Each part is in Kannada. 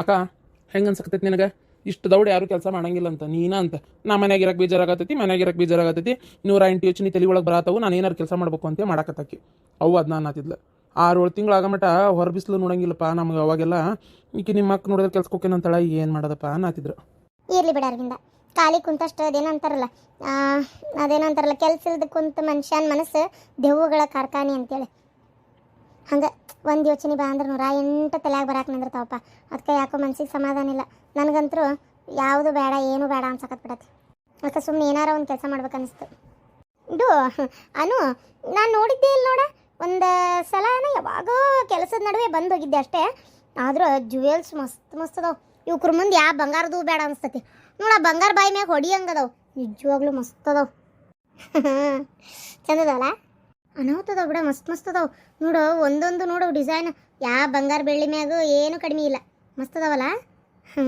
ಅಕ್ಕ ಹೆಂಗೆ ಅನ್ಸಕತ್ತೈತಿ ನಿನಗೆ? ಇಷ್ಟು ದೌಡ್ ಯಾರು ಕೆಲಸ ಮಾಡಂಗಿಲ್ಲ ಅಂತ ನೀನ ಅಂತ. ನಾ ಮನೆಯಾಗಿರಕ್ಕೆ ಬೇಜಾರಾಗತ್ತೈತಿ ಮನೆಯಾಗಿರಕ್ಕೆ ಬೇಜಾರಾಗತ್ತೈತಿ ನೂರ ಎಂಟು ಯೋಚನೆ ತಲೆ ಒಳಗೆ ಬರತ್ತವು ನಾನು ಏನಾರು ಕೆಲಸ ಮಾಡ್ಬೇಕು ಅಂತ ಮಾಡಕತ್ತಾಕಿ. ಅವು ಅದು ನಾನು ಆತಿದ್ಲು. ಆರು ಏಳು ತಿಂಗಳು ಆಗಮಟ ಹೊರ ಬಿಸಿಲು ನೋಡಂಗಿಲ್ಲಪ್ಪ ನಮ್ಗೆ ಅವಾಗೆಲ್ಲ. ಈಕೆ ನಿಮ್ಮ ಅಕ್ಕ ನೋಡಿದ್ರೆ ಕೆಲ್ಸಕ್ಕೆ ಹೋಗ್ತೇನೆ ಅಂತಳ, ಏನು ಮಾಡೋದಪ್ಪ ಅನ್ನತ್ತಿದ್ರು ಇರ್ಲಿ ಬಿಡ ಅರವಿಂದ. ಖಾಲಿ ಕುಂತಷ್ಟು ಅದೇನಂತಾರಲ್ಲ ಅದೇನಂತಾರಲ್ಲ ಕೆಲ್ಸ ಇಲ್ದ ಕುಂತ ಮನುಷ್ಯನ ಮನಸ್ಸು ದೆವ್ವಗಳ ಕಾರ್ಖಾನೆ ಅಂತೇಳಿ. ಹಂಗೆ ಒಂದು ಯೋಚನೆ ಬಾ ಅಂದ್ರೆ ನೂರ ಎಂಟು ತಲೆಯಾಗ ಬರಾಕ್ ನಿಂದಿರ್ತಾವಪ್ಪ. ಅದಕ್ಕೆ ಯಾಕೋ ಮನ್ಸಿಗೆ ಸಮಾಧಾನ ಇಲ್ಲ. ನನಗಂತರೂ ಯಾವುದು ಬೇಡ, ಏನು ಬೇಡ ಅನ್ಸಕತ್ ಬಿಡತ್ತೆ. ಅದಕ್ಕೆ ಸುಮ್ಮನೆ ಏನಾರ ಒಂದು ಕೆಲಸ ಮಾಡ್ಬೇಕು ಅನಿಸ್ತು. ಇದು ಅನು, ನಾನು ನೋಡಿದ್ದೆ ಇಲ್ಲ ನೋಡ. ಒಂದು ಸಲನ ಯಾವಾಗೋ ಕೆಲಸದ ನಡುವೆ ಬಂದು ಹೋಗಿದ್ದೆ ಅಷ್ಟೇ. ಆದರೂ ಜುವೆಲ್ಸ್ ಮಸ್ತ್ ಮಸ್ತ್ ಅದಾವ. ಇವ್ರ ಮುಂದೆ ಯಾವ ಬಂಗಾರದು ಬೇಡ ಅನಿಸ್ತತಿ. ನೋಡ, ಬಂಗಾರ ಬಾಯಿ ಮ್ಯಾಗ ಹೊಡಿಯಂಗೆ ನಿಜವಾಗ್ಲೂ ಮಸ್ತ್ ಅದಾವ. ಚಂದ ಅದಾವಲ್ಲ ಅನಾಹುತ ಅದಾವ ಬಿಡ, ಮಸ್ತ್ ಮಸ್ತ್ ಅದಾವ. ನೋಡು, ಒಂದೊಂದು ನೋಡು ಡಿಸೈನ್. ಯಾವ ಬಂಗಾರ ಬೆಳ್ಳಿ ಮ್ಯಾಗೂ ಏನು ಕಡಿಮೆ ಇಲ್ಲ. ಮಸ್ತ್ ಅದಾವಲ್ಲ? ಹ್ಞೂ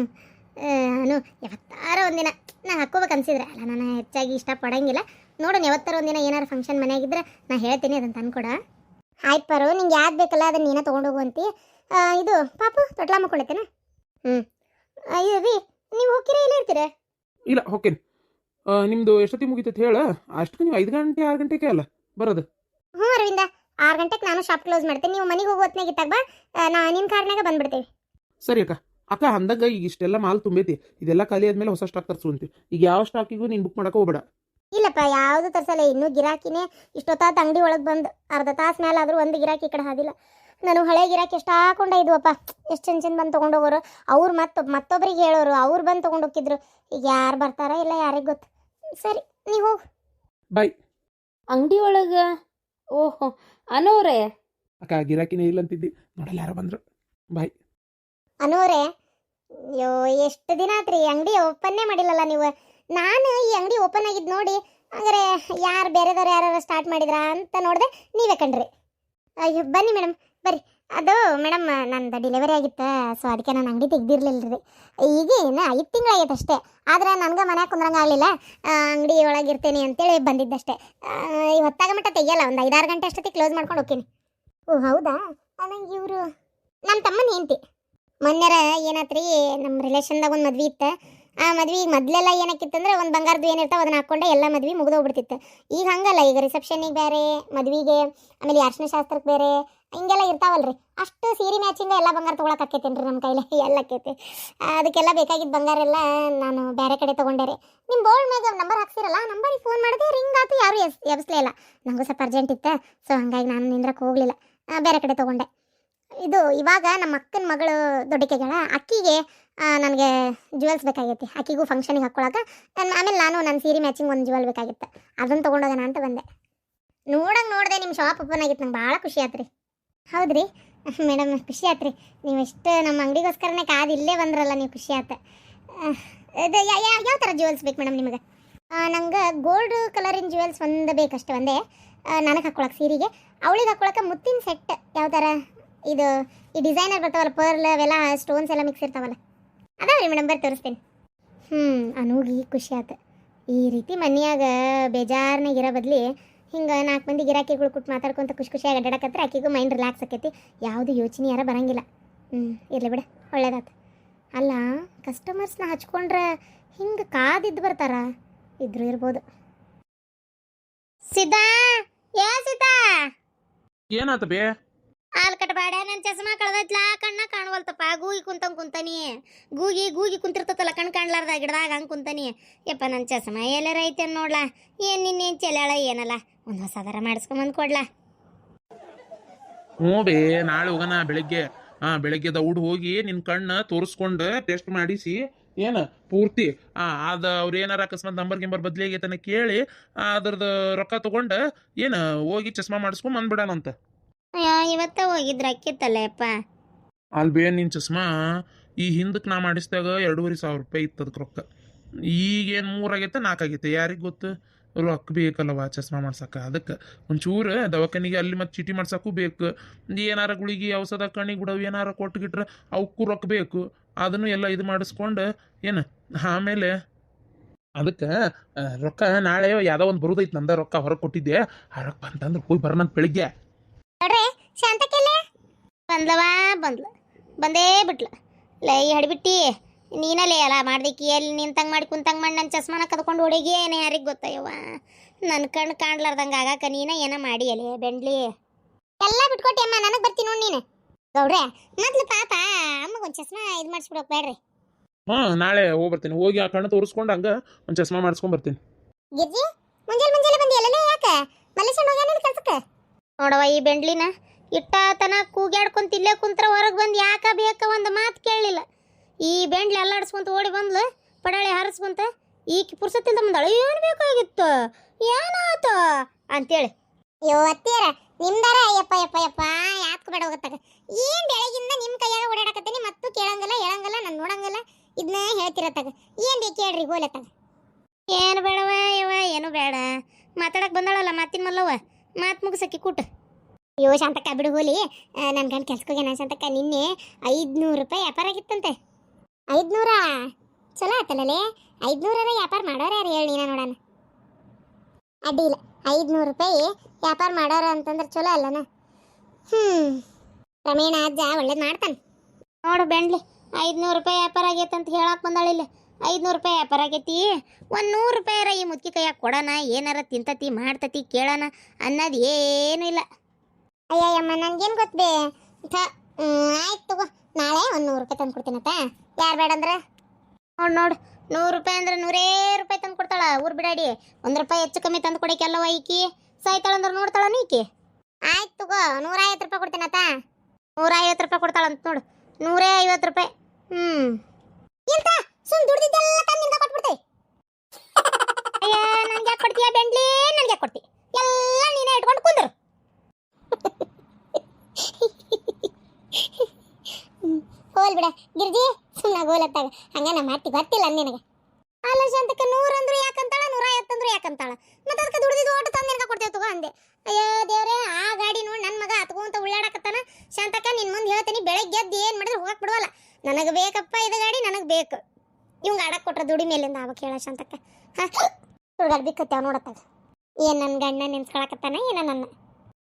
ಅನು, ಯಾವತ್ತಾರ ಒಂದಿನ. ನಾ ಹಾಕೋಬೇಕು ಅನ್ಸಿದ್ರೆ. ಅಲ್ಲ, ನಾನು ಹೆಚ್ಚಾಗಿ ಇಷ್ಟಪಡಂಗಿಲ್ಲ ನೋಡು ಯಾವತ್ತಾರ ಒಂದಿನ ಏನಾರು ಫಂಕ್ಷನ್ ಮನೆಯಾಗಿದ್ರೆ ನಾ ಹೇಳ್ತೀನಿ ಅದನ್ನು ತಂದ್ಕೊಡ ಆಯ್ತು ಪರು, ನಿಂಗೆ ಯಾವ್ದು ಬೇಕಲ್ಲ ಅದನ್ನ ನೀನೇ ತೊಗೊಂಡೋಗು ಅಂತಿ. ಇದು, ಪಾಪು, ತೊಟ್ಲ ಮಾಡ್ಕೊಳತ್ತೇನ ಹ್ಞೂ ಇದು ರೀ, ನೀವು ಹೋಗ್ತೀರಾ ಏನು ಇರ್ತೀರಾ? ಇಲ್ಲ, ಹೋಗ್ತೀನಿ. ನಿಮ್ಮದು ಎಷ್ಟೊತ್ತಿಗೆ ಮುಗಿತೈತೆ ಹೇಳ? ಅಷ್ಟಕ್ಕೆ ನೀವು ಐದು ಗಂಟೆ, ಆರು ಗಂಟೆಗೆ ಅಲ್ಲ, ಬರೋದು. ಹ್ಞೂ ಅರವಿಂದ ಆರು ಗಂಟೆಗೆ ನಾನು ಶಾಪ್ ಕ್ಲೋಸ್ ಮಾಡ್ತೀನಿ. ನೀವು ಮನೆಗೆ ಹೋಗೋ ಹೊತ್ನಾಗ ಇತ್ತಾಗ ಬಾ. ನಾ ನಿನ್ನ ಕಾರ್ನಾಗ ಬಂದ್ಬಿಡ್ತೀವಿ. ಸರಿ ಅಕ್ಕ. ಅಕ್ಕ ಅಂದಾಗ ಈಗ ಇಷ್ಟೆಲ್ಲ ಮಾಲ್ ತುಂಬೈತಿ. ಇದೆಲ್ಲ ಖಾಲಿ ಆದ್ಮೇಲೆ ಹೊಸ ಸ್ಟಾಕ್ ತರಿಸುವಂತೆ ಈಗ ಯಾವ ಸ್ಟಾಕಿಗೂ ನೀನು ಬುಕ್ ಮಾಡಕ್ಕೆ ಹೋಗ್ಬೇಡ. ಇಲ್ಲಪ್ಪ ಯಾವುದು ತರ್ಸಲ್ಲ. ಇನ್ನೂ ಗಿರಾಕಿನೇ ಇಷ್ಟೊತ್ತಾದ ಅಂಗಡಿ ಒಳಗೆ ಬಂದು ಅರ್ಧ ತಾಸು ಮೇಲೆ ಆದರೂ ಒಂದು ಗಿರಾಕಿ ಈ ಕಡೆ ಹಾದಿಲ್ಲ. ನಾನು ಹಳೆ ಗಿರಾಕಿ ಎಷ್ಟು ಹಾಕೊಂಡ ಇದ್ವಪ್ಪ ಎಷ್ಟು ಚಂದ ಚಂದ ಬಂದು ತೊಗೊಂಡೋಗೋರು ಅವ್ರು ಮತ್ತೆ ಮತ್ತೊಬ್ಬರಿಗೆ ಹೇಳೋರು. ಅವ್ರು ಬಂದು ತೊಗೊಂಡು ಹೋಗಿದ್ರು ಈಗ ಯಾರು ಬರ್ತಾರ ಇಲ್ಲ ಯಾರಿಗೆ ಗೊತ್ತು. ಸರಿ ನೀವು ಹೋಗು. ಬಾಯ್ ಅಂಗಡಿ ಒಳಗೆ ಓಹೋ ಅನೋರೇ. ಅಕ್ಕ ಗಿರಾಕಿನೇ ಇಲ್ಲ ಅಂತಿದ್ದಿ. ನೋಡಲ್ಲ ಯಾರೋ ಬಂದ್ರು. ಬಾಯ್. ಅನೋರೆ ಅಯ್ಯೋ ಎಷ್ಟು ದಿನ ಆತ್ರಿ? ಅಂಗಡಿ ಓಪನ್ನೇ ಮಾಡಿಲ್ಲಲ್ಲ ನೀವು? ನಾನು ಈ ಅಂಗಡಿ ಓಪನ್ ಆಗಿದ್ದು ನೋಡಿ ಹಂಗಾರೆ ಯಾರು ಬೇರೆದವ್ರು ಯಾರು ಸ್ಟಾರ್ಟ್ ಮಾಡಿದ್ರಾ ಅಂತ ನೋಡಿದೆ ನೀವೇ ಕಣ್ರಿ ಅಯ್ಯೋ ಬನ್ನಿ ಮೇಡಮ್ ಬರ್ರಿ. ಅದು ಮೇಡಮ್, ನಂದು ಡೆಲಿವರಿ ಆಗಿತ್ತು ಸೊ ಅದಕ್ಕೆ ನಾನು ಅಂಗಡಿ ತೆಗ್ದಿರ್ಲಿಲ್ಲ ರೀ ಈಗ ಏನು ಐದು ತಿಂಗಳಾಗೈತೆ ಅಷ್ಟೇ. ಆದ್ರೆ ನನಗೆ ಮನ್ಯಾಗ ಕುಂದ್ರಂಗೆ ಆಗಲಿಲ್ಲ. ಅಂಗಡಿ ಒಳಗೆ ಇರ್ತೀನಿ ಅಂತೇಳಿ ಬಂದಿದ್ದಷ್ಟೇ. ಹೊತ್ತಾಗ ಮಟ್ಟ ತೆಗಿಯಲ್ಲ, ಒಂದು ಐದಾರು ಗಂಟೆ ಅಷ್ಟೊತ್ತಿಗೆ ಕ್ಲೋಸ್ ಮಾಡ್ಕೊಂಡು ಹೋಗ್ತೀನಿ. ಓ, ಹೌದಾ? ಇವರು ನಮ್ಮ ತಮ್ಮನ ಹೆಂಡತಿ. ಮೊನ್ನೆರ ಏನಾತ್ರಿ ನಮ್ಮ ರಿಲೇಷನ್ದಾಗ ಒಂದು ಮದ್ವೆ ಇತ್ತು. ಆ ಮದ್ವೆ ಮೊದಲೆಲ್ಲ ಏನಕ್ಕಿತ್ತಂದ್ರೆ ಒಂದು ಬಂಗಾರದ್ದು ಏನಿರ್ತಾವೆ ಅದನ್ನ ಹಾಕೊಂಡೆ ಎಲ್ಲ ಮದ್ವೆ ಮುಗಿದೋಗ್ಬಿಡ್ತಿತ್ತು. ಈಗ ಹಂಗಲ್ಲ, ಈಗ ರಿಸೆಪ್ಷನಿಗೆ ಬೇರೆ, ಮದ್ವೆಗೆ, ಆಮೇಲೆ ಅರ್ಶಿನ ಶಾಸ್ತ್ರಕ್ಕೆ ಬೇರೆ, ಹಿಂಗೆಲ್ಲ ಇರ್ತಾವಲ್ರಿ. ಅಷ್ಟು ಸೀರೆ ಮ್ಯಾಚಿಂಗ್ ಎಲ್ಲ ಬಂಗಾರ ತೊಗೊಳಕ್ಕೆ ಆಕೈತೇನ್ರಿ ನಮ್ಮ ಕೈಲಿ. ಎಲ್ಲ ಆಕೈತಿ ಅದಕ್ಕೆಲ್ಲ ಬೇಕಾಗಿದ್ದ ಬಂಗಾರ ಎಲ್ಲ ನಾನು ಬೇರೆ ಕಡೆ ತೊಗೊಂಡೆ ರೀ. ನಿಮ್ಮ ಬೋರ್ಡ್ ಮ್ಯಾಗ ನಂಬರ್ ಹಾಕ್ಸಿರಲ್ಲ ನಂಬರಿಗೆ ಫೋನ್ ಮಾಡಿದೆ ರಿಂಗ್ ಆತು, ಯಾರು ಎಸ್, ಎಬ್ಸ್ಲೇ ಇಲ್ಲ. ನನಗೂ ಸ್ವಲ್ಪ ಅರ್ಜೆಂಟ್ ಇತ್ತು ಸೊ ಹಂಗಾಗಿ ನಾನು ನಿಂದ್ರಕ್ಕೆ ಹೋಗಲಿಲ್ಲ. ಬೇರೆ ಕಡೆ ತೊಗೊಂಡೆ. ಇದು ಇವಾಗ ನಮ್ಮ ಅಕ್ಕನ ಮಗಳು ದೊಡ್ಡಕೆಗಳ, ಅಕ್ಕಿಗೆ ನನಗೆ ಜುವೆಲ್ಸ್ ಬೇಕಾಗೈತಿ. ಅಕ್ಕಿಗೂ ಫಂಕ್ಷನಿಗೆ ಹಾಕ್ಕೊಳಕ್ಕೆ ನನ್ನ ಆಮೇಲೆ ನಾನು ನನ್ನ ಸೀರೆ ಮ್ಯಾಚಿಂಗ್ ಒಂದು ಜುವೆಲ್ ಬೇಕಾಗಿತ್ತು. ಅದನ್ನು ತೊಗೊಂಡೋಗೋಣ ಅಂತ ಬಂದೆ. ನೋಡಂಗೆ ನೋಡಿದೆ ನಿಮ್ಮ ಶಾಪ್ ಓಪನ್ ಆಗಿತ್ತು ನಂಗೆ ಭಾಳ ಖುಷಿ ಆಯ್ತು ರೀ ಹೌದು ಹೌದ್ರಿ? ಮೇಡಮ್, ಖುಷಿ ಆತ್ರಿ. ನೀವು ಎಷ್ಟು ನಮ್ಮ ಅಂಗಡಿಗೋಸ್ಕರನೇ ಕಾದು ಇಲ್ಲೇ ಬಂದ್ರಲ್ಲ, ನೀವು ಖುಷಿ ಆಯ್ತು ಇದು ಯಾವ ಥರ ಜುವೆಲ್ಸ್ ಬೇಕು ಮೇಡಮ್ ನಿಮಗೆ? ನಂಗೆ ಗೋಲ್ಡ್ ಕಲರಿನ ಜುವೆಲ್ಸ್ ಒಂದು ಬೇಕಷ್ಟೇ ಒಂದೇ. ನನಗೆ ಹಾಕ್ಕೊಳಕ್ಕೆ ಸೀರೆಗೆ. ಅವಳಿಗೆ ಹಾಕ್ಕೊಳಕ್ಕೆ ಮುತ್ತಿನ ಸೆಟ್ ಯಾವ ಥರ ಇದು, ಈ ಡಿಸೈನರ್ ಬರ್ತಾವಲ್ಲ ಪರ್ಲ್ ಅವೆಲ್ಲ ಸ್ಟೋನ್ಸ್ ಎಲ್ಲ ಮಿಕ್ಸ್ ಇರ್ತಾವಲ್ಲ. ಅದಾವ್ರಿ ಮೇಡಮ್ ಬರ್ರಿ ತೋರಿಸ್ತೀನಿ. ಹ್ಞೂ ಅನೂಗಿ ಖುಷಿ ಆತ. ಈ ರೀತಿ ಮನೆಯಾಗ ಬೇಜಾರ್ನಾಗ ಇರೋ ಬದಲಿ ಹಿಂಗೆ ನಾಲ್ಕು ಮಂದಿ ಗಿರಾಕಿಗಳು ಕೊಟ್ಟು ಮಾತಾಡ್ಕೊಂತ ಖುಷಿ ಖುಷಿಯಾಗಿ ಅಡ್ಡಾಡಕತ್ರೆ ಆಕೆಗೂ ಮೈಂಡ್ ರಿಲ್ಯಾಕ್ಸ್ ಆಕೈತಿ. ಯಾವುದು ಯೋಚನೆ ಯಾರ ಬರಂಗಿಲ್ಲ. ಹ್ಞೂ ಇರಲಿ ಬಿಡ, ಒಳ್ಳೇದಾತು. ಅಲ್ಲ ಕಸ್ಟಮರ್ಸ್ನ ಹಚ್ಕೊಂಡ್ರೆ ಹಿಂಗೆ ಕಾದಿದ್ದು ಬರ್ತಾರ? ಇದ್ರು ಇರ್ಬೋದು. ಸಿದ್ಧಾ ಏ ಸಿದ್ಧಾ ಏನಾತ ಬೇ? ಹಾಲು ಕಟ್ಬೇಡ ನನ್ನ ಚಸ್ಮಾ ಕಳ್ದೈತ್ಲಾ ಕಣ್ಣ ಕಾಣವಲ್ತಪ್ಪ. ಗೂಗಿ ಕುಂತಂ ಕುಂತಾನಿ. ಗೂಗಿ ಗೂಗಿ ಕುಂತಿರ್ತತಲ್ಲ ಕಣ್ ಕಾಣ್ಲಾರ್ದ ಗಿಡದಾಗ ಹಂಗೆ ಕುಂತಾನಿ. ಯಪ್ಪ ನನ್ನ ಚಸ್ಮಾ ಎಲ್ಲರ ಐತೆ ನೋಡ್ಲಾ? ಏನು ನಿನ್ನೇನು ಚೆಲ್ಯಾಳ ಏನಲ್ಲ? ಒಂದು ಹೊಸದಾರ ಮಾಡಿಸ್ಕೊಂಬಂದು ಕೊಡ್ಲಾ? ಹ್ಞೂ ಬೇ ನಾಳೆ ಹೋಗೋಣ ಬೆಳಿಗ್ಗೆ. ಹಾ ಬೆಳಿಗ್ಗೆ ದೌಡ್ ಹೋಗಿ ನಿನ್ನ ಕಣ್ಣ ತೋರಿಸ್ಕೊಂಡು ಟೆಸ್ಟ್ ಮಾಡಿಸಿ. ಏನು ಪೂರ್ತಿ? ಅದು ಅವ್ರು ಏನಾರ ಅಕಸ್ಮಾತ್ ನಂಬರ್ ಗಿಂಬರ್ ಬದ್ಲಿಯಾಗೈತನ ಕೇಳಿ ಆ, ಅದ್ರದ್ದು ರೊಕ್ಕ ತೊಗೊಂಡು ಏನು ಹೋಗಿ ಚಸ್ಮಾ ಮಾಡಿಸ್ಕೊಂಡ್ ಬಂದ್ಬಿಡೋಣಂತ ಇವತ್ತ ಹೋಗಿದ್ರ ಅಕ್ಕಿತ್ತಲ್ಲಪ್ಪ ಅಲ್ಲಿ ಬೇ ನಿನ್ ಚಸ್ಮಾ, ಈ ಹಿಂದಕ್ಕೆ ನಾ ಮಾಡಿಸಿದಾಗ ಎರಡೂವರೆ ಸಾವಿರ ರೂಪಾಯಿ ಇತ್ತು ಅದಕ್ಕೆ ರೊಕ್ಕ. ಈಗೇನು ಮೂರಾಗೈತೆ ನಾಲ್ಕಾಗೈತೆ ಯಾರಿಗೆ ಗೊತ್ತು? ರೊಕ್ಕ ಬೇಕಲ್ಲವ ಚಸ್ಮಾ ಮಾಡ್ಸಕ್ಕೆ. ಅದಕ್ಕೆ ಒಂಚೂರು ದವಾಖಾನಿಗೆ ಅಲ್ಲಿ ಮತ್ತು ಚೀಟಿ ಮಾಡ್ಸಕ್ಕೂ ಬೇಕು. ಏನಾರ ಗುಳಿಗೆ ಔಷಧ ಕಣ್ಣಿಗೆ ಬಿಡವು, ಏನಾರ ಕೊಟ್ಟುಗಿಟ್ರೆ ಅವಕ್ಕೂ ರೊಕ್ಕ ಬೇಕು. ಅದನ್ನು ಎಲ್ಲ ಇದು ಮಾಡಿಸ್ಕೊಂಡು ಏನು, ಆಮೇಲೆ ಅದಕ್ಕೆ ರೊಕ್ಕ ನಾಳೆ ಯಾವುದೋ ಒಂದು ಬರುದೈತೆ ನಂದ ರೊಕ್ಕ ಹೊರಗೆ ಕೊಟ್ಟಿದ್ದೆ. ಆ ರೊಕ್ಕ ಬಂತಂದ್ರೆ ಹೋಗಿ ಬರೋಣ ಬೆಳಿಗ್ಗೆ. ಶಾಂತಕ್ಕೆಲ್ಲ? ಬಂದ್ಲವಾ? ಬಂದ್ಲ. ಬಂದೇ ಬಿಟ್ಲ. ಲೈ ಹಡ್ಬಿಟ್ಟಿ ನೀನಲ್ಲೇ ಅಲ್ಲ ಮಾಡ್ದಿಕ್ಕಿ ಎಲ್ಲಿ ನಿಂತಂಗೆ ಮಾಡಿ ಕುಂತಂಗೆ ಮಾಡಿ ನನ್ನ ಚಸ್ಮಾನ ಕದ್ಕೊಂಡು ಹೊಡಿಗೆ ಏನು ಯಾರಿಗೆ ಗೊತ್ತಯ್ಯವ್ವ? ನನ್ನ ಕಣ್ಣು ಕಾಣ್ಲಾರ್ದಂಗೆ ಆಗಾಕ ನೀನ ಏನ ಮಾಡಿ ಅಲ್ಲೇ ಬೆಂಡ್ಲಿ? ಎಲ್ಲ ಬಿಟ್ಕೊಟ್ಟಿ ಅಮ್ಮ ನನಗೆ ಬರ್ತೀನಿ ನೋಡಿ ನೀನು. ಗೌಡ್ರೆ ಮೊದ್ಲು ಪಾಪ ಅಮ್ಮಗೊಂದು ಚಸ್ಮಾ ಇದು ಮಾಡಿಸ್ಬಿಡೋಕೆ ಬೇಡ್ರಿ. ಹಾಂ ನಾಳೆ ಹೋಗಿ ಬರ್ತೀನಿ. ಹೋಗಿ ಆ ಕಣ್ಣು ತೋರಿಸ್ಕೊಂಡು ಹಂಗ ಒಂದು ಚಸ್ಮಾ ಮಾಡಿಸ್ಕೊಂಡ್ ಬರ್ತೀನಿ. ಗಿರ್ಜಿ ಮುಂಜಾನೆ ಮುಂಜಾನೆ ಬಂದಿ ಎಲ್ಲನೇ ಯಾಕೆ? ಮಲ್ಲೇಶನ್ ಹೋಗ್ಯಾನ ಕೆಲ್ಸಕ್ಕೆ? ನೋಡವ ಈ ಬೆಂಡ್ಲಿನ. ಇಟ್ಟಾತನ ಕೂಗ್ಯಾಡ್ಕೊಂತ ಇಲ್ಲೇ ಕುಂತ್ರ ಹೊರಗೆ ಬಂದು ಯಾಕ ಬೇಕ ಒಂದು ಮಾತು ಕೇಳಲಿಲ್ಲ. ಈ ಬೆಂಡ್ಲಿ ಅಲ್ಲಾಡ್ಸ್ಕೊಂತ ಓಡಿ ಬಂದ್ಲು ಪಡಾಳಿ ಹಾರಿಸ್ಕೊಂತ ಈಕಿ ಪುರ್ಸತ್ತಿಲ್ದ ಮುಂದಾಳು ಏನು ಬೇಕಾಗಿತ್ತು? ಏನಾತ ಅಂತೇಳಿ. ಅಯ್ಯೋ ನಿಮ್ದಾರ? ಅಯ್ಯಪ್ಪ ಅಯ್ಯಪ್ಪ ಯಪ್ಪ ಯಾತ್ಕ ಬೇಡ ಹೋಗತ್ತಾಗ. ಏನ್ ಬೆಳಗಿಂದ ನಿಮ್ ಕೈಯಾಗ ಓಡಾಡಕತ್ತೀನಿ ಮತ್ತು ಕೇಳಂಗಲ್ಲ ಹೇಳಂಗಿಲ್ಲ ನಾನು ನೋಡಂಗಿಲ್ಲ ಇದನ್ನ ಹೇಳ್ತಿರತ್ತಾಗ. ಏನ್ ಬೇಕು ಹೇಳ್ರಿ ಗೋಲತ್ತಾಗ. ಏನು ಬೇಡವ ಯವ ಏನು ಬೇಡ. ಮಾತಾಡಕ್ ಬಂದಾಳಲ್ಲ ಮಾತಿನ ಮಲ್ಲವ ಮಾತು ಮುಗಿಸಕ್ಕೆ ಕೂಟ. ಅಯ್ಯೋ ಶಾಂತಕ್ಕ ಬಿಡು ಹೋಲಿ. ನನ್ನ ಗಂಡ ಕೆಲ್ಸಕ್ಕೆ ಹೋಗ್ಯಾನ ಶಾಂತಕ್ಕ, ನಿನ್ನೆ ಐದ್ನೂರು ರೂಪಾಯಿ ವ್ಯಾಪಾರ ಆಗಿತ್ತಂತೆ. ಐದ್ನೂರ? ಚಲೋ ಆತಲ್ಲೇ ಐದ್ನೂರರ ವ್ಯಾಪಾರ ಮಾಡೋರು ಯಾರು ಹೇಳಿ ನೀನ ನೋಡೋಣ. ಅಡ್ಡಿ ಇಲ್ಲ ಐದ್ನೂರು ರೂಪಾಯಿ ವ್ಯಾಪಾರ ಮಾಡೋರು ಅಂತಂದ್ರೆ ಚಲೋ ಅಲ್ಲನ. ಹ್ಞೂ ರಮೇಣ, ಅಜ್ಜ ಒಳ್ಳೇದು ಮಾಡ್ತಾನೆ. ನೋಡು ಬೆಂಡ್ಲಿ, ಐದ್ನೂರು ರೂಪಾಯಿ ವ್ಯಾಪಾರ ಆಗೈತೆ ಅಂತ ಹೇಳಕ್ ಬಂದಾಳಿಲ್ಲ ಐದ್ನೂರು ರೂಪಾಯಿ ವ್ಯಾಪಾರ ಆಗೈತಿ. ಒಂದು ನೂರು ರೂಪಾಯಿ ಈ ಮುದ್ಕಿ ಕೈಯಾಗ ಕೊಡೋಣ, ಏನಾರ ತಿಂತತಿ, ಮಾಡ್ತತಿ ಕೇಳೋಣ ಅನ್ನೋದು ಏನೂ ಇಲ್ಲ. ಅಯ್ಯಯ್ಯಮ್ಮ, ನನ್ಗೇನು ಗೊತ್ತೇ? ಆಯ್ತು ತಗೋ. ನಾಳೆ ಒಂದು ನೂರು ರೂಪಾಯಿ ತಂದು ಕೊಡ್ತೀನಪ್ಪ ಯಾರು ಬೇಡ ಅಂದ್ರೆ? ನೋಡು ನೂರು ರೂಪಾಯಿ ಅಂದ್ರೆ ನೂರೇ ರೂಪಾಯಿ ತಂದು ಕೊಡ್ತಾಳ, ಊರು ಬಿಡಾಡಿ. ಒಂದು ರೂಪಾಯಿ ಹೆಚ್ಚು ಕಮ್ಮಿ ತಂದು ಕೊಡಕ್ಕೆಲ್ಲವ ಈಕಿ? ಸಾಯ್ತಾಳಂದ್ರೆ ನೋಡ್ತಾಳ ಈಕಿ? ಆಯ್ತು ತಗೋ, ನೂರ ಐವತ್ತು ರೂಪಾಯಿ ಕೊಡ್ತೀನತ್ತ? ನೂರ ಐವತ್ತು ರೂಪಾಯಿ ಕೊಡ್ತಾಳಂತ ನೋಡು. ನೂರೇ ಐವತ್ತು ರೂಪಾಯಿ. ಹ್ಞೂ ಎಂತ? ಸುಮ್ ದುಡ್ದಿದ್ದೆಲ್ಲ ತನ್ನಿಂದ ಕೊಟ್ಬಿಡ್ತೀವಿ ಅಯ್ಯ ನನ್ಗೆ ಕೊಡ್ತೀಯ? ಬೆಂಡ್ಲಿ ನನ್ಗೆ ಕೊಡ್ತಿ. ಎಲ್ಲ ನೀನೇ ಇಟ್ಕೊಂಡು ಕುಂದ್ರು ಹೋಲ್ ಬಿಡ. ಗಿರ್ಜಿ ಸುಮ್ಮನೆ ಗೋಲತ್ತಾಗ. ಹಂಗ ನಮ್ಮ ಅತ್ತಿ ಗೊತ್ತಿಲ್ಲ ನಿನಗೆ. ಅಲ್ಲ ಶಾಂತಕ್ಕೆ, ನೂರು ಯಾಕಂತಾಳ, ನೂರ ಐವತ್ತಂದ್ರು ಯಾಕಂತಾಳ? ಮತ್ತೆ ಅದಕ್ಕೆ ದುಡ್ದಿದ್ದು ಓಟ ತಂದು ನಿನಗೆ ಕೊಡ್ತೇವೆ ತಗೋ ಅಂದೆ. ಅಯ್ಯೋ ದೇವ್ರೆ, ಆ ಗಾಡಿ ನೋಡಿ ನನ್ನ ಮಗ ಹತ್ಕೊಂತ ಉಳ್ಳಾಡಕತ್ತಾನ. ಶಾಂತಕ್ಕ ನಿನ್ನ ಮುಂದೆ ಹೇಳ್ತೀನಿ ಬೆಳಗ್ಗೆ ಎದ್ದು ಏನು ಮಾಡಿದ್ರೆ ಹೋಗಕ್ ಬಿಡವಲ್ಲ. ನನಗೆ ಬೇಕಪ್ಪ ಇದು ಗಾಡಿ, ನನಗೆ ಬೇಕು. ಇವಂಗೆ ಆಡಕ್ ಕೊಟ್ರ ದುಡಿ ಮೇಲಿಂದ ಅವಾಗ ಹೇಳ ಶಾಂತಕ್ಕ. ಹಾಂ? ಬಿಕ್ಕತ್ತೇವ ನೋಡತ್ತಾಗ ಏನು ನನ್ನ ಗಂಡ ನೆನ್ಸ್ಕೊಳಕತ್ತಾನ, ಏನ ನನ್ನ?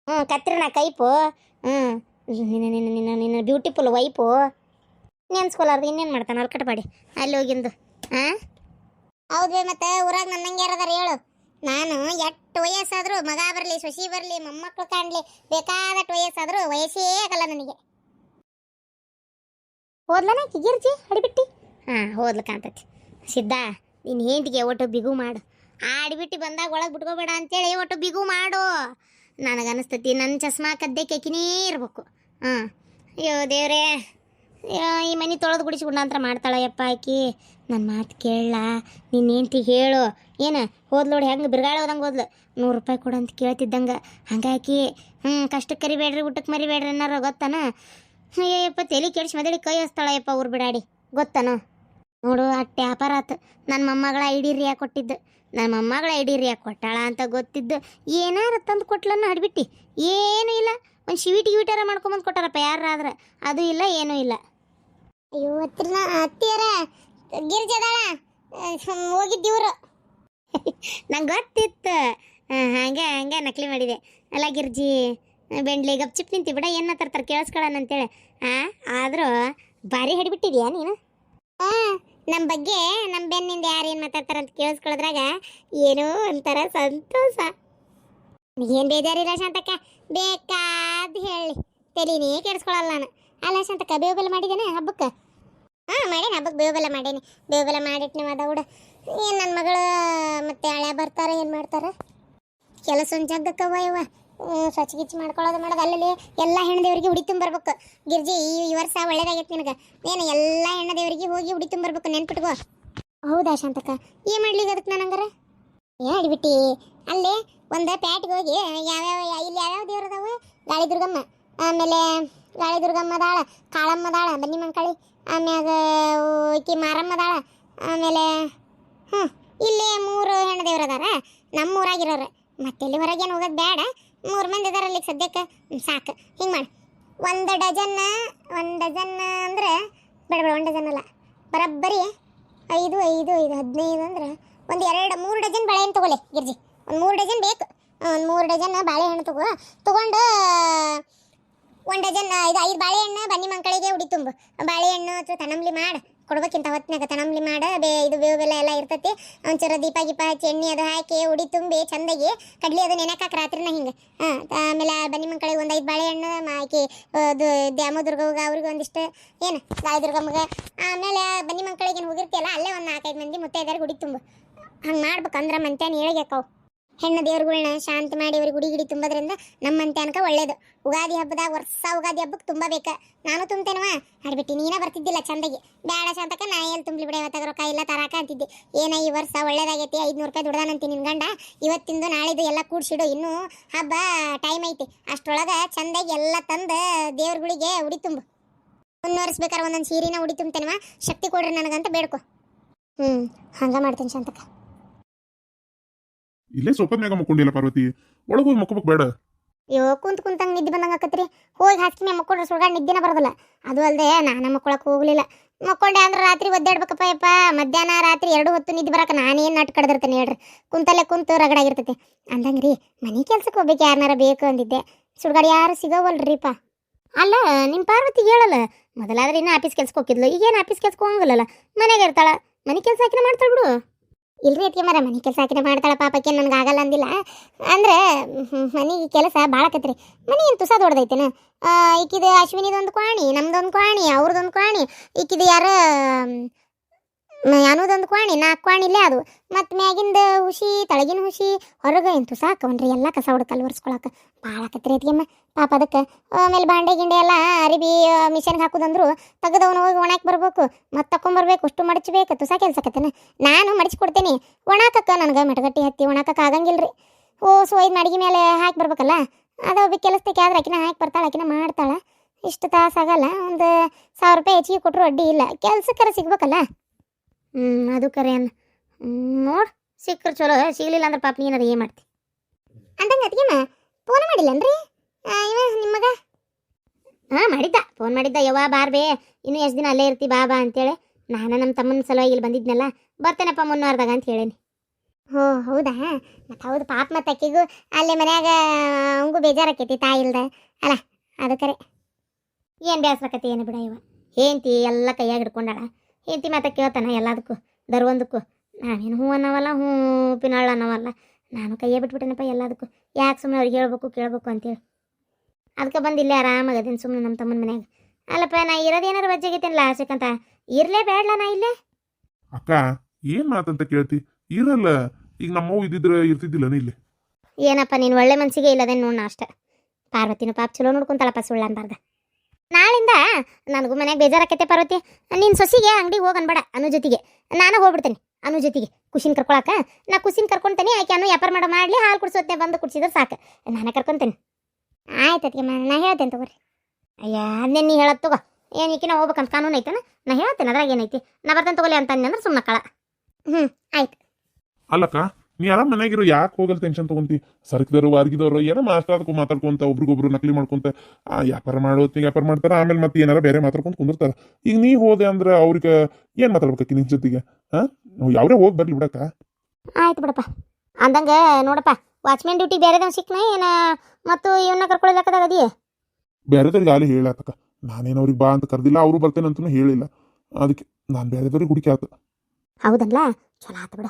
ಹ್ಞೂ ಕತ್ರಿನ ಕೈಪು. ಹ್ಞೂ ನಿನ್ನ ನಿನ್ನ ನಿನ್ನ ನಿನ್ನ ಬ್ಯೂಟಿಫುಲ್ ವೈಪು ನೆನ್ಸ್ಕೊಲಾರ್ದು ಇನ್ನೇನು ಮಾಡ್ತಾನೆ? ಅಲ್ಕಟ್ ಬಾಡಿ ಅಲ್ಲಿ ಹೋಗಿಂದು ಹಾಂ ಹೌದು ಮತ್ತೆ ಊರಾಗ ನನ್ನಂಗೆ ಯಾರದಾರ ಹೇಳು. ನಾನು ಎಷ್ಟು ವಯಸ್ಸಾದರೂ, ಮಗ ಬರಲಿ, ಸೊಸಿ ಬರಲಿ ಮೊಮ್ಮಕ್ಕಳು ಕಾಣಲಿ, ಬೇಕಾದಷ್ಟು ವಯಸ್ಸಾದರೂ ವಯಸ್ಸೇ ಆಗಲ್ಲ ನನಗೆ. ಹೋದ್ಲನ ಕಿಗಿರ್ಜಿ ಅಡಿಬಿಟ್ಟಿ? ಹಾಂ, ಹೋದ್ಲು ಕಾಂತತಿ ಸಿದ್ಧ ನಿನ್ನ ಹೆಂಡ್ತಿಗೆ ಒಟ್ಟು ಬಿಗು ಮಾಡು. ಆಡಿಬಿಟ್ಟು ಬಂದಾಗ ಒಳಗೆ ಬಿಟ್ಕೋಬೇಡ ಅಂತೇಳಿ ಒಟ್ಟು ಬಿಗು ಮಾಡು. ನನಗನ್ನಿಸ್ತತಿ ನನ್ನ ಚಸ್ಮಾ ಕದ್ದೆ ಕೆಕಿನೇ ಇರಬೇಕು. ಹಾಂ ಅಯ್ಯೋ ದೇವ್ರೇ. ಈ ಮನೆ ತೊಳೆದು ಗುಡಿಸಿ ಅಂತ ಮಾಡ್ತಾಳೆ ಯಪ್ಪ ಆಕಿ. ನನ್ನ ಮಾತು ಕೇಳಲ್ಲ ನಿನ್ನ ಹೆಂಡ್ತಿ ಹೇಳು. ಏನು ಹೋದ್ಲೋಡಿ ಹೆಂಗೆ ಬಿರ್ಗಾಳ ಹೋದಂಗೆ ಹೋದ್ಲು. ನೂರು ರೂಪಾಯಿ ಕೊಡು ಅಂತ ಕೇಳ್ತಿದ್ದಂಗೆ. ಹಂಗಾಕಿ ಹ್ಞೂ ಕಷ್ಟಕ್ಕೆ ಕರಿಬೇಡ್ರಿ ಊಟಕ್ಕೆ ಮರಿಬೇಡ್ರಿ ಅನ್ನೋರು ಗೊತ್ತಾನ? ಅಯ್ಯಪ್ಪ ತಲೆ ಕೆಡಿಸಿ ಮದಡಿ ಕೈ ಹಸ್ತಾಳಯ್ಯಪ್ಪ ಊರು ಬಿಡಾಡಿ. ಗೊತ್ತಾನೋ? ನೋಡು, ಅಟ್ಟು ವ್ಯಾಪಾರ ಆತು. ನನ್ನ ಮೊಮ್ಮಗಳ ಐಡಿ ರಿಯಾ ಕೊಟ್ಟಿದ್ದು. ನನ್ನ ಮೊಮ್ಮಗಳ ಐಡಿ ರಿಯಾ ಕೊಟ್ಟಾಳ ಅಂತ ಗೊತ್ತಿದ್ದು. ಏನಾರ ತಂದು ಕೊಟ್ಲನ್ನ ಹಡ್ಬಿಟ್ಟು ಏನೂ ಇಲ್ಲ. ಒಂದು ಶಿವಿಟಿ ಗಿವಿಟಾರ ಮಾಡ್ಕೊಂಬಂದು ಕೊಟ್ಟಾರಪ್ಪ, ಯಾರಾದ್ರೆ. ಅದು ಇಲ್ಲ, ಏನೂ ಇಲ್ಲ. ಅಯ್ಯೋ ಹತ್ತಿರ ಹತ್ತಿಯರ ಗಿರ್ಜದಾಳ ಹೋಗಿದ್ದೀವ್ರು ನಂಗೆ ಗೊತ್ತಿತ್ತು. ಹಾಗೆ, ಹಂಗೆ ನಕಲಿ ಮಾಡಿದೆ. ಅಲ್ಲ ಗಿರ್ಜಿ, ಬೆಂಡ್ಲಿ ಗಪ್ಚಿಪ್ ನಿಂತಿ ಬಿಡ, ಏನು ಮಾತಾಡ್ತಾರೆ ಕೇಳಿಸ್ಕೊಳ್ಳೋಣ ಅಂತೇಳಿ. ಆ, ಆದರೂ ಭಾರಿ ಹಿಡಿಬಿಟ್ಟಿದ್ಯಾ ನೀನು? ಹಾಂ ನಮ್ಮ ಬಗ್ಗೆ ನಮ್ಮ ಬೆನ್ನಿಂದ ಯಾರು ಏನು ಮಾತಾಡ್ತಾರೆ ಅಂತ ಕೇಳಿಸ್ಕೊಳ್ಳೋದ್ರಾಗ ಏನೋ ಒಂಥರ ಸಂತೋಷ. ಏನು ಬೇಜಾರಿಲ್ಲ ಶಾಂತಕ್ಕ. ಬೇಕಾದ ಹೇಳಿ. ತಲೀನೇ ಕೇಳಿಸ್ಕೊಳಲ್ಲ ನಾನು. ಅಲ್ಲ ಸಂತಕ ಬೇವು ಬೆಲ್ಲ ಹಬ್ಬಕ್ಕೆ? ಹಾಂ, ಮಾಡೇನಿ ಹಬ್ಬಕ್ಕೆ ಬೇವು ಬೆಲ್ಲ ಮಾಡೇನಿ. ಬೇವು ಬೆಲ್ಲ ಮಾಡಿಟ್ಟು ನೀವು ಅದ ಹುಡ ಏನು ನನ್ನ ಮಗಳು, ಮತ್ತೆ ಹಳೆ ಬರ್ತಾರೆ, ಏನು ಮಾಡ್ತಾರೆ? ಕೆಲಸ ಒಂದು ಜಗ್ಗಕ್ಕವ ಇವ. ಸ್ವಚ್ಛ ಗಿಚ್ಚ ಮಾಡ್ಕೊಳ್ಳೋದು ಮಾಡೋದು. ಅಲ್ಲಲ್ಲಿ ಎಲ್ಲ ಹೆಣ್ಣು ದೇವರಿಗೆ ಉಡಿ ಬರ್ಬೇಕು ಗಿರ್ಜಿ, ಈ ವರ್ಷ ಒಳ್ಳೇದಾಗೈತೆ ನಿನಗೆ. ಏನು ಎಲ್ಲ ಹೆಣ್ಣು ದೇವರಿಗೆ ಹೋಗಿ ಉಡಿ ಬರ್ಬೇಕು ನೆನ್ಪಿಟ್ಕೋ. ಹೌದಾ ಶಾಂತಕ್ಕ? ಏನು ಮಾಡ್ಲಿಕ್ಕೆ ಅದಕ್ಕೆ ನಾನು ಹಂಗಾರೆ ಏನ್ಬಿಟ್ಟಿ ಅಲ್ಲಿ ಒಂದು ಪ್ಯಾಟ್ಗೆ ಹೋಗಿ ಯಾವ್ಯಾವ ಇಲ್ಲಿ ಯಾವ್ಯಾವ ದೇವ್ರು ಅದಾವ? ಗಾಳಿ ದುರ್ಗಮ್ಮ ಆಮೇಲೆ ಗಾಳಿ ದುರ್ಗಮ್ಮ ದಾಳ ಕಾಳಮ್ಮ ಬನ್ನಿ ಮಂಕಳಿ ಆಮ್ಯಾಗ ಈಕಿ ಮಾರಮ್ಮ ದಾಳ ಆಮೇಲೆ, ಹ್ಞೂ, ಇಲ್ಲಿ ಮೂರು ಹೆಣ್ಣು ದೇವ್ರು ಅದಾರ ನಮ್ಮ ಊರಾಗಿರೋರು ಮತ್ತೆಲ್ಲಿ ಹೊರಗೇನು ಹೋಗೋದು ಬೇಡ ಮೂರು ಮಂದಿ ಇದಾರೆ ಅಲ್ಲಿ ಸದ್ಯಕ್ಕೆ. ಸಾಕು. ಹಿಂಗೆ ಮಾಡಿ. ಒಂದು ಡಜನ್ ಒಂದು ಡಜನ್ ಅಂದರೆ, ಬೇಡ ಬೇಡ, ಒಂದು ಡಜನ್ ಅಲ್ಲ. ಬರೋಬ್ಬರಿ ಐದು ಐದು ಐದು, ಹದಿನೈದು ಅಂದ್ರೆ ಒಂದು ಎರಡು, ಮೂರು ಡಜನ್ ಬಾಳೆಹಣ್ಣು ತೊಗೊಳ್ಳಿ ಗಿರ್ಜಿ. ಒಂದು ಮೂರು ಡಜನ್ ಬೇಕು. ಒಂದು ಮೂರು ಡಜನ್ ಬಾಳೆಹಣ್ಣು ತಗೋ. ತಗೊಂಡು ಒಂದ್ ಡಜನ್ ಇದು ಐದು ಬಾಳೆಹಣ್ಣು ಬನ್ನಿ ಮಂಕಳಿಗೆ ಉಡಿ ತುಂಬ. ಬಾಳೆಹಣ್ಣು ಅಥವಾ ತನಂಬ್ಲಿ ಮಾಡಿ, ಕೊಡ್ಬೇಕಿಂತ ಹೊತ್ತಿನಾಗ ತನಂಬ್ಲಿ ಮಾಡಿ, ಬೇ, ಇದು ಬೇವು ಬೆಲ್ಲ ಎಲ್ಲ ಇರ್ತೈತಿ. ಒಂಚೂರು ದೀಪ ಗೀಪ ಹಚ್ಚಿ, ಎಣ್ಣೆ ಅದು ಹಾಕಿ, ಉಡಿ ತುಂಬಿ, ಚಂದಾಗಿ ಕಡ್ಲಿ ಅದು ನೆನಕಾಕ ರಾತ್ರಿನ ಹಿಂಗೆ. ಹಾಂ ಆಮೇಲೆ ಬನ್ನಿ ಮಂಕಳಿಗೆ ಒಂದು ಐದು ಬಾಳೆಹಣ್ಣು ಹಾಕಿ ಅದು ದ್ಯಾಮೋ ದುರ್ಗವ್ಗ ಅವ್ರಿಗೆ ಒಂದಿಷ್ಟು, ಏನು ಗಾಯದುರ್ಗಮ್ಮಗೆ ಆಮೇಲೆ ಬನ್ನಿ ಮಂಕಳಿಗೆ ಏನು ಹೋಗಿರ್ತಿಯಲ್ಲ, ಅಲ್ಲೇ ಒಂದು ನಾಲ್ಕೈದು ಮಂದಿ ಮುತ್ತೈದಾರಿಗೆ ಉಡಿ ತುಂಬು. ಹಂಗೆ ಮಾಡ್ಬೇಕಂದ್ರೆ ಮಂತ್ಯಾನ ಹೇಳಿಗೆಕ್ಕವು ಹೆಣ್ಣು ದೇವ್ರುಗಳ್ನ ಶಾಂತ ಮಾಡಿ ಅವ್ರಿಗೆ ಗುಡಿ ಗಿಡಿ ತುಂಬೋದ್ರಿಂದ ನಮ್ಮಂತೆ ಅನ್ಕ ಒಳ್ಳೇದು. ಉಗಾದಿ ಹಬ್ಬದಾಗ ವರ್ಷ ಉಗಾದಿ ಹಬ್ಬಕ್ಕೆ ತುಂಬ ಬೇಕ. ನಾನು ತುಂಬ್ತೇನವ ಆಡ್ಬಿಟ್ಟು ನೀನೇ ಬರ್ತಿದ್ದಿಲ್ಲ ಚಂದಾಗಿ. ಬೇಡ ಶಾಂತಕ ನಾ ಎಲ್ಲಿ ತುಂಬಲಿ ಬಿಡ ಇವತ್ತಾಗ ರೊಕ್ಕ ಇಲ್ಲ, ತರಾಕ ಅಂತಿದ್ದೆ. ಏನ ಈ ವರ್ಷ ಒಳ್ಳೇದಾಗೈತಿ, ಐದುನೂರು ರೂಪಾಯಿ ದುಡ್ದಾನಂತಿ ನಿನ್ ಗಂಡ? ಇವತ್ತಿಂದು ನಾಳಿದು ಎಲ್ಲ ಕೂಡ್ಸಿಡು, ಇನ್ನೂ ಹಬ್ಬ ಟೈಮ್ ಐತಿ. ಅಷ್ಟೊಳಗೆ ಚಂದಾಗಿ ಎಲ್ಲ ತಂದು ದೇವ್ರುಗಳಿಗೆ ಉಡಿ ತುಂಬು. ಮುನ್ನೋರಿಸ್ಬೇಕಾರೆ ಒಂದೊಂದು ಸೀರಿನ ಉಡಿ ತುಂಬ್ತೇನವ ಶಕ್ತಿ ಕೊಡ್ರಿ ನನಗಂತ ಬೇಡ್ಕೊ. ಹ್ಞೂ ಹಂಗೆ ಮಾಡ್ತೀನಿ ಶಾಂತಕ ಇಲ್ಲೇ ಸೋಫಾದ ಮ್ಯಾಗ ಮಕ್ಕೊಂಡಿಲ್ಲ ಪಾರ್ವತಿ. ಒಳಗೆ ಹೋಗಿ ಮಕ್ಕೋಬೇಕು ಬೇಡ. ಅಯ್ಯೋ, ಕುಂತ ಕುಂತಂಗ ನಿದ್ದೆ ಬಂದಂಗೆ ಆಕತ್ರಿ. ಹೋಗಿ ಹಾಸಿಗೆ ಮೇಲೆ ಮಕ್ಕೊಂಡ್ರೆ ಸುಳ್ಗಾಡ್ ನಿದ್ದೆನ ಬರೋದಿಲ್ಲ. ಅದು ಅಲ್ಲದೆ ನಾನು ಮಕ್ಕೊಳಕ್ಕೆ ಹೋಗಲಿಲ್ಲ. ಮಕ್ಕೊಂಡೆ ಅಂದ್ರೆ ರಾತ್ರಿ ಒದ್ದಾಡ್ಬೇಕಪ್ಪ, ಯಪ್ಪ. ಮಧ್ಯಾಹ್ನ ರಾತ್ರಿ ಎರಡು ಹೊತ್ತು ನಿದ್ದೆ ಬರಕ್ಕೆ ನಾನೇನು ನಟ್ ಕಡ್ದಿರ್ತೇನೆ ಹೇಳ್ರಿ. ಕುಂತಲ್ಲೇ ಕುಂತು ರಗಡಾಗಿರ್ತೈತಿ ಅಂದಂಗೆ ರೀ ಮನೆ ಕೆಲ್ಸಕ್ಕೆ ಹೋಗ್ಬೇಕು ಯಾರನ್ನಾರ ಬೇಕು ಅಂದಿದ್ದೆ. ಸುಡ್ಗಾಡ್ ಯಾರು ಸಿಗೋವಲ್ರಿಪ್ಪ ಅಲ್ಲ ನಿಮ್ಮ ಪಾರ್ವತಿ ಹೇಳಲ್ಲ, ಮೊದಲಾದ್ರೆ ಇನ್ನೂ ಆಫೀಸ್ ಕೆಲ್ಸಕ್ಕೆ ಹೋಗಿದ್ಲು ಈಗೇನು ಆಫೀಸ್ ಕೆಲ್ಸಕ್ಕೆ ಹೋಗಂಗಿಲ್ಲಲ್ಲ. ಮನೆಗೆ ಇರ್ತಾಳ. ಮನೆ ಕೆಲಸ ಹಾಕಿನ ಮಾಡ್ತಾಳೆ ಬಿಡು. ಇಲ್ರಿ ಮರ ಮನೆ ಕೆಲಸ ಹಾಕಿದ್ರೆ ಮಾಡ್ತಾಳ ಪಾಪಕ್ಕೆ, ನನಗೆ ಆಗಲ್ಲ ಅಂದಿಲ್ಲ. ಅಂದ್ರೆ ಮನೆಗೆ ಕೆಲಸ ಭಾಳ ಕತ್ರಿ ಮನೆ ಏನು ತುಸ ದೊಡ್ಡದೈತೇನ? ಈಕಿದ ಅಶ್ವಿನಿದೊಂದು ಕ್ವಾಣಿ ನಮ್ದೊಂದು ಕ್ವಾಣಿ ಅವ್ರದೊಂದು ಕ್ವಾಣಿ, ಈಕಿದ ಯಾರ ಯಾನೋದೊಂದು ಕ್ವಾಣಿ ನಾಲ್ಕು ಕ್ವಾಣಿ ಇಲ್ಲೇ ಅದು. ಮತ್ತು ಮ್ಯಾಗಿಂದ ಹುಸಿ ತಳಗಿನ ಹುಸಿ ಹೊರಗೆ ಏನು ತುಸ ಹಾಕವನ್ರಿ ಎಲ್ಲ ಕಸ ಹುಡುಕಲ್ಲಿ ಒರೆಸ್ಕೊಳಕ್ಕೆ ಭಾಳ ಕತ್ರಿ ಅದಕ್ಕೆಮ್ಮ ಪಾಪ ಅದಕ್ಕೆ. ಆಮೇಲೆ ಬಾಂಡೆ ಗಿಂಡೆ ಎಲ್ಲ ಅರಿಬಿ ಮಿಷನ್ಗೆ ಹಾಕೋದಂದ್ರು ತೆಗೆದವನು ಹೋಗಿ ಒಣಾಕ್ ಬರ್ಬೇಕು. ಮತ್ತೆ ತಕೊಂಬರ್ಬೇಕು ಅಷ್ಟು ಮಡಚಬೇಕು. ತುಸಾ ಕೆಲಸ ಆಕತ್ತೇನ. ನಾನು ಮಡಚಿ ಕೊಡ್ತೇನೆ ಒಣಾಕಕ್ಕ ನನಗೆ ಮೆಟಗಟ್ಟಿ ಹತ್ತಿ ಒಣಾಕಕ್ಕೆ ಆಗಂಗಿಲ್ರಿ. ಓ ಸೋಯ್ದು ಮಡಗಿ ಮೇಲೆ ಹಾಕಿ ಬರ್ಬೇಕಲ್ಲ. ಅದು ಒಬ್ಬ ಕೆಲಸಕ್ಕೆ ಆದ್ರೆ ಆಕಿನ ಹಾಕಿ ಬರ್ತಾಳೆ, ಆಕಿನ ಮಾಡ್ತಾಳೆ. ಇಷ್ಟು ತಾಸು ಆಗಲ್ಲ. ಒಂದು ಸಾವಿರ ರೂಪಾಯಿ ಹೆಚ್ಚಿಗೆ ಕೊಟ್ಟರು ಅಡ್ಡಿ ಇಲ್ಲ. ಕೆಲ್ಸಕ್ಕರ ಸಿಗ್ಬೇಕಲ್ಲ. ಹ್ಞೂ ಅದು ಕರೆ ಅನ್ನ. ನೋಡ್. ಸಿಕ್ಕರು ಚಲೋ. ಸಿಗ್ಲಿಲ್ಲ ಅಂದ್ರೆ ಪಾಪ ನೀನಾರ ಏನು ಮಾಡ್ತಿ? ಅಂದಂಗೆ ಅದಕ್ಕೆ ಫೋನ್ ಮಾಡಿಲ್ಲನ್ರಿ? ಇವ ನಿಮ್ಮ ಹಾಂ, ಮಾಡಿದ್ದ. ಫೋನ್ ಮಾಡಿದ್ದ. ಯವ್ವ, ಬಾರ್ಬೇ, ಇನ್ನು ಎಷ್ಟು ದಿನ ಅಲ್ಲೇ ಇರ್ತಿ, ಬಾ ಬಾ ಅಂತೇಳಿ. ನಾನು ನಮ್ಮ ತಮ್ಮನ ಸಲುವಾಗಿ ಇಲ್ಲಿ ಬಂದಿದ್ನಲ್ಲ, ಬರ್ತೇನಪ್ಪ ಮುನ್ನಾರ್ದಾಗ ಅಂತ ಹೇಳೇನಿ. ಹೋ, ಹೌದಾ? ಮತ್ತೆ ಹೌದು, ಪಾಪ ಮತ್ತೆ ಅಕ್ಕಿಗೂ ಅಲ್ಲೇ ಮನ್ಯಾಗ, ಅವಂಗೂ ಬೇಜಾರಾಕೈತಿ ತಾಯಿ ಇಲ್ದ. ಅಲ್ಲ, ಅದು ಕರೆ. ಏನು ಬೇಸರಕತಿ ಏನು ಬಿಡ ಇವ? ಹೇಂತಿ ಎಲ್ಲ ಕೈಯಾಗ ಹಿಡ್ಕೊಂಡಾಳ. ಹೇಂತಿ ಮತ್ತೆ ಕೇಳ್ತಾನ ಎಲ್ಲದಕ್ಕೂ ದರ್ವೊಂದಕ್ಕೂ ನಾನೇನು ಹ್ಞೂ ಅನ್ನವಲ್ಲ ಹ್ಞೂ ಪಿನಾಳ ಅನ್ನವಲ್ಲ. ನಾನು ಕೈಯೇ ಬಿಟ್ಬಿಟ್ಟೇನಪ್ಪ ಎಲ್ಲದಕ್ಕೂ. ಯಾಕೆ ಸುಮ್ಮನೆ ಅವ್ರಿಗೆ ಹೇಳ್ಬೇಕು, ಕೇಳ್ಬೇಕು ಅಂತೇಳಿ. ಅದಕ್ಕೆ ಬಂದಿಲ್ಲ ಆರಾಮಾಗದೀನಿ ಸುಮ್ಮನೆ ನಮ್ಮ ತಮ್ಮನ ಮನ್ಯಾಗ. ಅಲ್ಲಪ್ಪ ನಾ ಇರೋದೇನಾರು ವಜ್ಜಾಗೈತೇನಲ್ಲ ಆಸೆಕಂತ? ಇರಲೇ ಬೇಡಲ್ಲ ನಾ ಇಲ್ಲೇ? ಅಕ್ಕ ಏನು ಮಾತಂತ ಕೇಳ್ತಿ? ಇರಲ್ಲ ಈಗ ನಮ್ಮವ್ ಇದ್ದಿದ್ರೆ ಇರ್ತಿದ್ದಿಲ್ಲನ ಇಲ್ಲಿ. ಏನಪ್ಪ ನೀನು ಒಳ್ಳೆ ಮನಸ್ಸಿಗೆ ಇಲ್ಲದೇನು ನೋಡೋಣ ಅಷ್ಟೆ. ಪಾರ್ವತಿನ ಪಾಪ ಚಲೋ ನೋಡ್ಕೊಂತಳಪ್ಪ ಸುಳ್ಳು ಅನ್ಬಾರ್ದ. ನಾಳಿಂದ ನನಗೂ ಮನೆಗೆ ಬೇಜಾರಾಕೈತೆ ಪಾರ್ವತಿ. ನಿನ್ನ ಸೊಸಿಗೆ ಅಂಗಡಿಗೆ ಹೋಗಿ ಅನ್ಬೇಡ ಅನು ಜೊತೆಗೆ. ನಾನು ಹೋಗ್ಬಿಡ್ತೇನೆ ಅನು ಜೊತೆಗೆ. ಖುಷಿನ ಕರ್ಕೊಳಕ್ಕೆ ನಾ ಖುಷಿನ ಕರ್ಕೊಂತೇನೆ ಆಕೆ ಅನು ವ್ಯಾಪಾರ ಮಾಡೋ ಮಾಡಲಿ ಹಾಲು ಕುಡಿಸೋತ್ತೆ ಬಂದು ಕುಡಿಸಿದ್ರೆ ಸಾಕು. ನಾನೇ ಕರ್ಕೊಂತೇನೆ. ಆಯ್ತು ಅದಕ್ಕೆ ನಾ ಹೇಳ್ತೇನೆ ತಗೋರಿ. ಅಯ್ಯ ಅದನ್ನೇ ನೀ ಹೇಳತ್ ತಗೋ. ಏನು ಈಕಿನ ಹೋಗ್ಬೇಕಂತ ಕಾನೂನು ಐತನ? ನಾ ಹೇಳ್ತೇನೆ ಅದ್ರಾಗ ಏನೈತಿ ನಾ ಬರ್ತೇನೆ ತಗೋಲಿ ಅಂತ ಅಂದ್ರೆ ಸುಮ್ಮನೆ ಕಳ ಹ್ಞೂ ಆಯ್ತು. ಅಲ್ಲಕ್ಕ ನೀ ಆರಾಮ್ ಮನೆಗಿರು ಯಾಕೆ ಹೋಗಲ್ ಟೆನ್ಷನ್ ತಗೊಂತಿ? ಸರ್ಕದವರು ವಾರ್ಗಿದವರು ಏನೋ ಮಾತಾಡ್ಕೊ ಮಾತಾಡ್ಕೊಂತ ಒಬ್ರಿಗೊಬ್ರು ನಕಲಿ ಮಾಡ್ಕೊಂತ ಆ ವ್ಯಾಪಾರ ಮಾಡೋತ್ತಿಗೆ ವ್ಯಾಪಾರ ಮಾಡ್ತಾರ ಆಮೇಲೆ ಮತ್ತೆ ಏನಾರ ಬೇರೆ ಮಾತಾಡ್ಕೊಂತ ಕುಂದಿರ್ತಾರ. ಈಗ ನೀ ಹೋದೆ ಅಂದ್ರೆ ಅವ್ರಿಗೆ ಏನ್ ಮಾತಾಡ್ಬೇಕಿ ನಿನ್ ಜೊತೆಗೆ ಹಾ? ಯಾವ್ರೇ ಹೋಗಿ ಬರ್ಲಿ ಬಿಡಕ್ಕ. ಆಯ್ತು ಬಿಡಪ್ಪ. ಅಂದಂಗೆ ನೋಡಪ್ಪ ವಾಚ್ಮೆನ್ ಡ್ಯೂಟಿ ಬೇರೆದವ್ ಸಿಕ್ನ ಏನ? ಮತ್ತು ಇವನ್ನ ಕರ್ಕೊಳ್ಳೋದಕ್ಕದಾಗದಿ ಬೇರೆದವ್ರಿಗೆ ಗಾಳಿ ಹೇಳತ್ತಕ್ಕ ನಾನೇನು ಅವ್ರಿಗೆ ಬಾ ಅಂತ ಕರೆದಿಲ್ಲ ಅವರು ಬರ್ತೇನೆ ಅಂತಲೂ ಹೇಳಿಲ್ಲ. ಅದಕ್ಕೆ ನಾನು ಬೇರೆದವ್ರಿಗೆ ಹುಡುಕಿ ಆತ ಹೌದಲ್ಲ ಚಲೋ ಆತು ಬಿಡ.